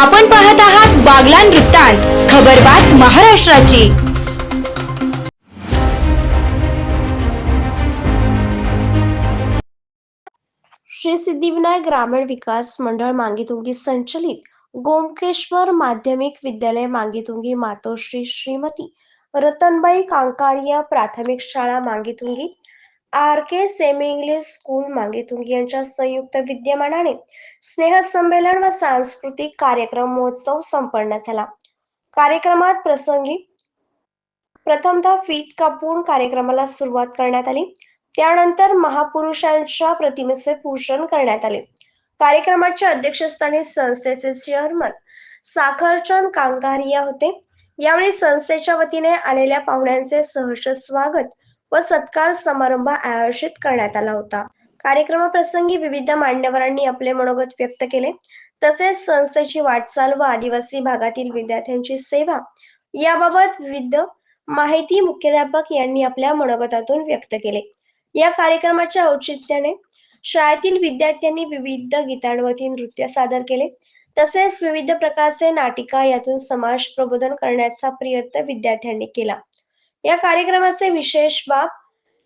आपण पाहत आहात बागलान वृत्तांत खबरबात महाराष्ट्राची. श्री सिद्धिविनायक ग्रामीण विकास मंडळ मांगीतुंगी संचलित गोमकेश्वर माध्यमिक विद्यालय मांगीतुंगी मातोश्री श्रीमती रतनबाई कांकारिया प्राथमिक शाळा Mangitungi R K semi English school Mangitungi यांच्या संयुक्त विद्यमानाने स्नेहसंमेलन व सांस्कृतिक कार्यक्रम महोत्सव संपन्न झाला. कार्यक्रमात प्रसंगी प्रथमतः फीत कापून कार्यक्रमाला सुरुवात करण्यात आली. त्यानंतर महापुरुषांच्या प्रतिमेचे पूजन करण्यात आले. कार्यक्रमाच्या अध्यक्षस्थानी संस्थेचे चेअरमन साखरचंद कांगारिया होते. यावेळी संस्थेच्या वतीने आलेल्या पाहुण्यांचे सहर्ष स्वागत व सत्कार समारंभ आयोजित करण्यात आला होता. कार्यक्रमाप्रसंगी विविध मान्यवरांनी आपले मनोगत व्यक्त केले. तसेच संस्थेची वाटचाल व आदिवासी भागातील विद्यार्थ्यांची सेवा याबाबत विविध माहिती मुख्याध्यापक यांनी आपल्या मनोगतातून व्यक्त केले. या कार्यक्रमाच्या औचित्याने शाळेतील विद्यार्थ्यांनी विविध गीतांवरती नृत्य सादर केले. तसेच विविध प्रकारचे नाटिका यातून समाज प्रबोधन करण्याचा प्रयत्न विद्यार्थ्यांनी केला. या कार्यक्रमाचे विशेष बाब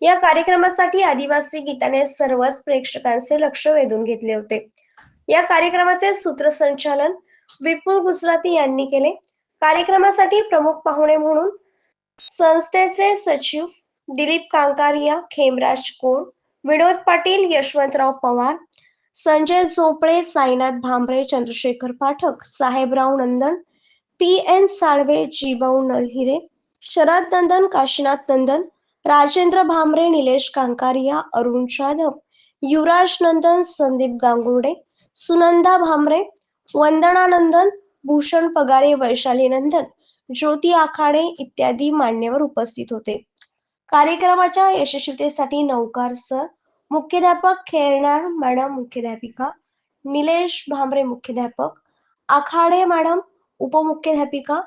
या कार्यक्रमासाठी आदिवासी गीताने सर्वच प्रेक्षकांचे लक्ष वेधून घेतले होते. या कार्यक्रमाचे सूत्रसंचालन विपुल गुजराती यांनी केले. कार्यक्रमासाठी प्रमुख पाहुणे म्हणून संस्थेचे सचिव दिलीप कांकारिया खेमराज कोण विनोद पाटील यशवंतराव पवार संजय झोपळे साईनाथ भांबरे चंद्रशेखर पाठक साहेबराव नंदन पी एन साळवे जीबाऊ नरहिरे शरद नंदन काशीनाथ नंदन राजेंद्र भांबरे निलेश कांकारिया अरुण जाधव युवराज नंदन संदीप गांगुर्डे सुनंदा भांबरे वंदना नंदन भूषण पगारे वैशाली नंदन ज्योती आखाडे इत्यादी मान्यवर उपस्थित होते. कार्यक्रमाच्या यशस्वीतेसाठी नौकार सर मुख्याध्यापक खेरणार मॅडम मुख्याध्यापिका निलेश भांबरे मुख्याध्यापक आखाडे मॅडम उपमुख्याध्यापिका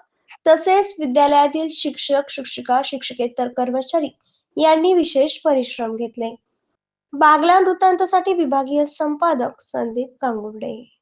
तसेच विद्यालयातील शिक्षक शिक्षिका शिक्षकेतर कर्मचारी यांनी विशेष परिश्रम घेतले. बागला वृत्तांतासाठी विभागीय संपादक संदीप कांगुर्डे